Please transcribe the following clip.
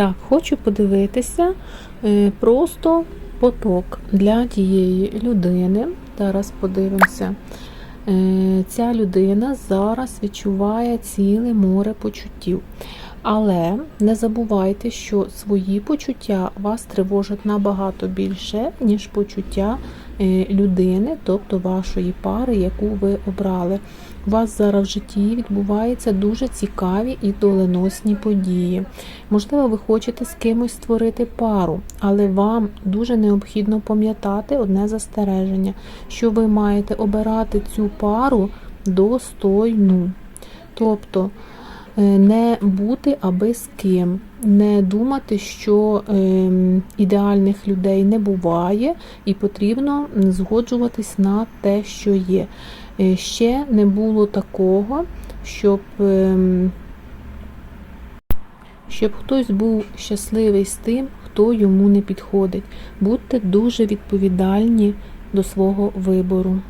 Так, хочу подивитися е, просто поток для тієї людини. Зараз подивимося. Е, Ця людина зараз відчуває ціле море почуттів. Але не забувайте, що свої почуття вас тривожать набагато більше, ніж почуття е, людини, тобто вашої пари, яку ви обрали. У вас зараз в житті відбуваються дуже цікаві і доленосні події. Можливо, ви хочете з кимось створити пару, але вам дуже необхідно пам'ятати одне застереження, що ви маєте обирати цю пару достойну. Тобто не бути аби з ким, не думати, що ем, ідеальних людей не буває, і потрібно згоджуватись на те, що є. Е, Ще не було такого, щоб, ем, щоб хтось був щасливий з тим, хто йому не підходить. Будьте дуже відповідальні до свого вибору.